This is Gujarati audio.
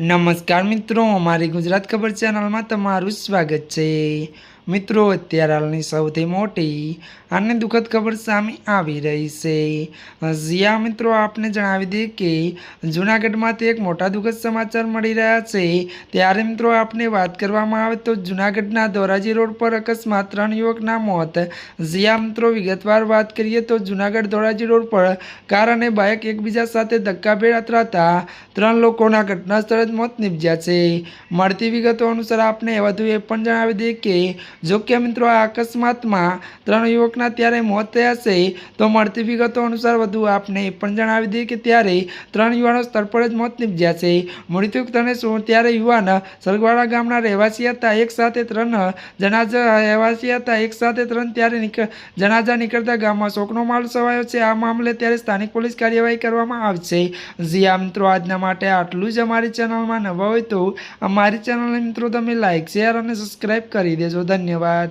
નમસ્કાર મિત્રો અમારી ગુજરાત ખબર ચેનલમાં તમારું સ્વાગત છે. મિત્રો, અત્યારે હાલની સૌથી મોટી અને દુઃખદ ખબર સામે આવી રહી છે. જ્યાં, મિત્રો, આપને જણાવી દઈએ કે જૂનાગઢમાંથી એક મોટા દુઃખદ સમાચાર મળી રહ્યા છે. ત્યારે, મિત્રો, આપને વાત કરવામાં આવે તો જૂનાગઢના ધોરાજી રોડ પર અકસ્માત ત્રણ યુવકના મોત. જ્યાં, મિત્રો, વિગતવાર વાત કરીએ તો જૂનાગઢ ધોરાજી રોડ પર કાર અને બાઇક એકબીજા સાથે ધક્કાભેર અથડાતા ત્રણ લોકોના ઘટના સ્થળે જ મોત નિપજ્યા છે. મળતી વિગતો અનુસાર આપને વધુ એ પણ જણાવી દઈએ કે જો કે મિત્રો, આ અકસ્માતમાં ત્રણ યુવકના ત્યારે મોત થયા છે, તો મળતી વિગતો અનુસાર વધુ આપને એ પણ જણાવી દઈએ કે ત્યારે ત્રણ યુવાનો સ્થળ પર જ મોત નીપજ્યા છે. મૃત્યુક તને ત્યારે યુવાન સરગવાડા ગામના રહેવાસી હતા. એક સાથે ત્રણ જનાજા રહેવાસી હતા. એક સાથે ત્રણ ત્યારે નીકળ જણાજા નીકળતા ગામમાં શોકનો માલ સવાયો છે. આ મામલે ત્યારે સ્થાનિક પોલીસ કાર્યવાહી કરવામાં આવશે. જી આ મિત્રો, આજના માટે આટલું જ અમારી ચેનલમાં નવા હોય તો અમારી ચેનલને મિત્રો, તમે લાઇક શેર અને સબસ્ક્રાઈબ કરી દેજો. ધન્યવાદ.